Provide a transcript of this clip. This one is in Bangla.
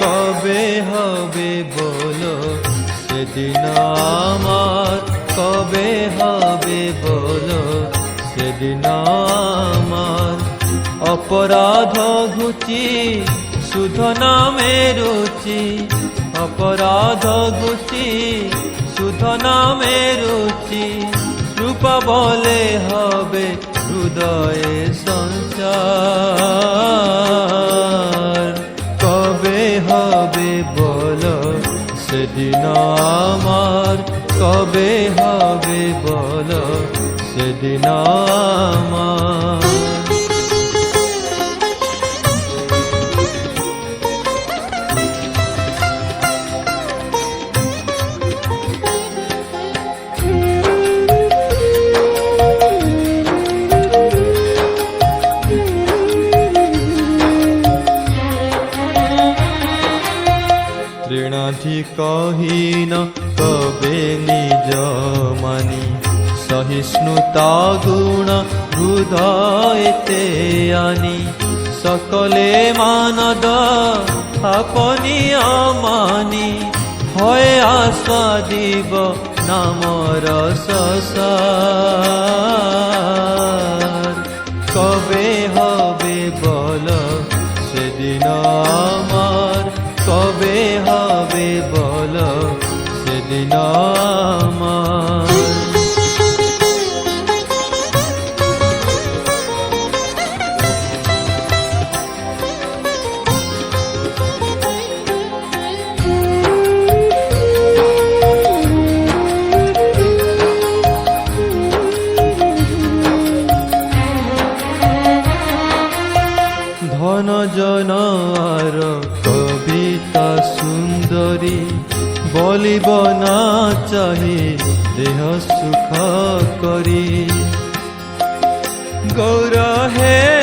কবে হবে বলো? সেদিন আমার কবে হবে বলো? সেদিন আমার অপরাধ ঘুচি, শুধ নামে রুচি। অপরাধ ঘুচি, শুধ নামে রুচি। রূপা বলে হবে হৃদয়ে কবে হবে বলো। সেদিন আমার কবে হবে বলো। সেদিন আমার তৃণাধি কহিন কবে নিজ মানি সহিষ্ণুতা গুণ হৃদয়তে আনি সকলে মানদ আপনি আমানি হয় আস্বাদিব নামর সসার কবে হবে বল সেদিন আমার সেদিন আমার ধন জন কবিতা সুন্দরী বলিব না চাহি দেহ সুখ করি। গৌর হে